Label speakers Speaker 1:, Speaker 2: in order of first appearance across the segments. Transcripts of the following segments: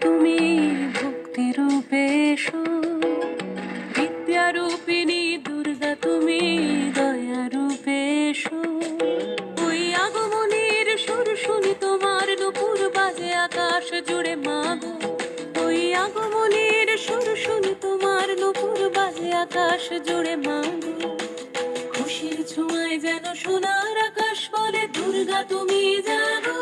Speaker 1: তুমি ভক্তি রূপে এসো। বিদ্যা দুর্গা তুমি দয়া রূপে ওই আগমনের সুর শুনি তোমার নুপুর বাজে আকাশ জুড়ে মাগো। ওই আগমনের সুর শুনি তোমার নুপুর বাজে আকাশ জুড়ে মাগো। খুশির ছোঁয়ায় যেন সোনার আকাশ বলে, দুর্গা, তুমি জাগো।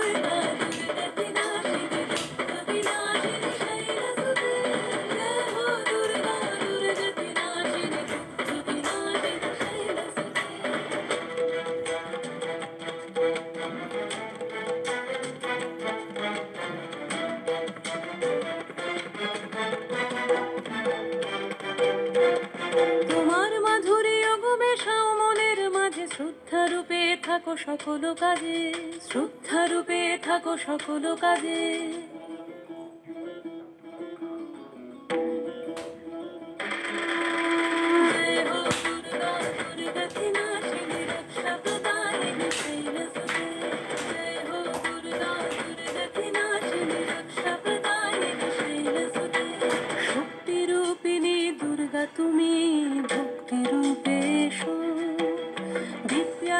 Speaker 1: মাঝে শ্রদ্ধা রূপে থাকো সকল কাজে শ্রদ্ধারূপে থাকো সকল কাজে।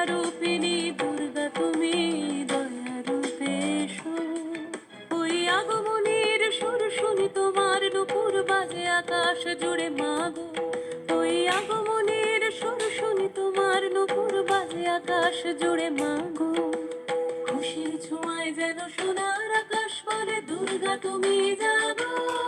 Speaker 1: রূপিণী দুর্গা, তুমি দয়া রূপে ওই আগমনের সুর শুনি তোমার নুপুর বাজে আকাশ জুড়ে মাগো। ওই আগমনের সুর শুনি তোমার নুপুর বাজে আকাশ জুড়ে মাগো। খুশির ছোঁয়ায় যেন সোনার আকাশ বলে, দুর্গা, তুমি জাগো